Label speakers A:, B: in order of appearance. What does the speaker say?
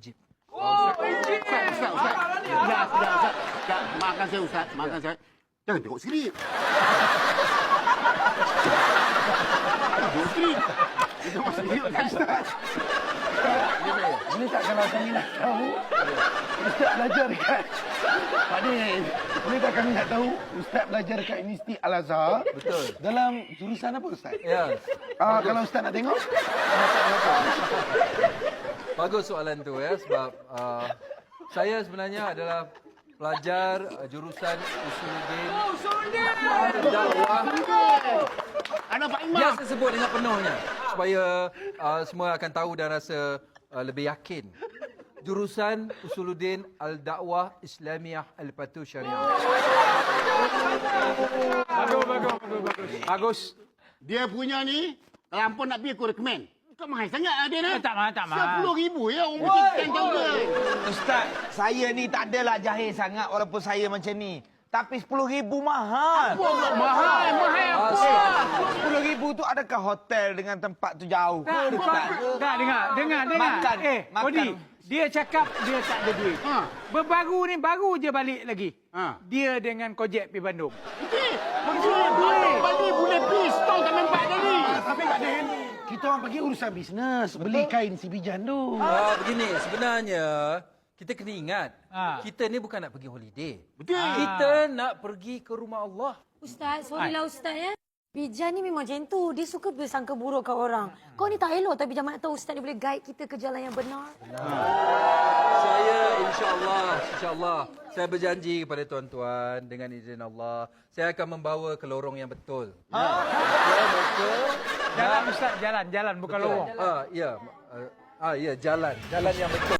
A: Egypt.
B: Ustaz, Ustaz, Ustaz. Sudah, sudah, Ustaz. Ustaz, maafkan saya, Ustaz. Maafkan saya. Jangan tengok skrip. Tengok skrip. Kita skrip, Ustaz.
C: Boleh tak kalau kami nak tahu Ustaz belajar dekat Pak Din Boleh tak kami nak tahu Ustaz belajar dekat Universiti Al-Azhar
A: Betul.
C: Dalam jurusan apa Ustaz?
A: Ya.
C: Ah, kalau Ustaz nak tengok
A: Bagus soalan tu ya sebab uh, saya sebenarnya adalah pelajar uh, jurusan Usuluddin Dakwah.
B: Ada Pak Imam.
A: Biasa sebut dengan penuhnya supaya uh, semua akan tahu dan rasa uh, lebih yakin. Jurusan Usuluddin Al-Dakwah Islamiyah Al-Patu Syariah.
D: Bagus, bagus, bagus, bagus. Bagus.
B: Dia punya ni, kalau nak pergi aku recommend. Kau mahal sangat lah dia ni.
D: Eh, tak mahal, tak mahal.
B: Sepuluh ribu ya, orang kan tahu dia.
E: Ustaz, saya ni tak adalah jahil sangat walaupun saya macam ni. Tapi RM10,000 mahal.
B: Mahal, mahal.
E: RM10,000 tu adakah hotel dengan tempat tu jauh ke?
D: Tak,
E: Ustaz?
D: tak, dengar, dengar, dengar.
E: Makan,
D: eh,
E: makan.
D: Kodi, dia cakap dia tak ada duit.
B: Ha.
D: Berbaru ni, baru je balik lagi.
B: Ha.
D: Dia dengan Kojek pergi Bandung.
B: Okey. Boleh, boleh, boleh please. Tolong tak nampak tadi.
C: Tapi Pak Din Kita orang pergi urusan bisnes Beli kain si bijan tu
A: Uh, begini, sebenarnya kita kena ingat,
D: Ha.
A: kita ni bukan nak pergi holiday.
B: Betul.
A: Kita nak pergi ke rumah Allah.
F: Ustaz, sorry lah Ustaz ya. Bijan ni memang macam tu. Dia suka bersangka buruk kat orang. Kau ni tak elok tapi jangan nak tahu Ustaz ni boleh guide kita ke jalan yang benar.
A: Saya insya-Allah, insya-Allah saya berjanji kepada tuan-tuan dengan izin Allah, saya akan membawa ke lorong yang betul. Ya, betul.
D: Jalan Ustaz, jalan, jalan, bukan lorong.
A: Ah, ya. Ah, ya, jalan. Jalan yang betul.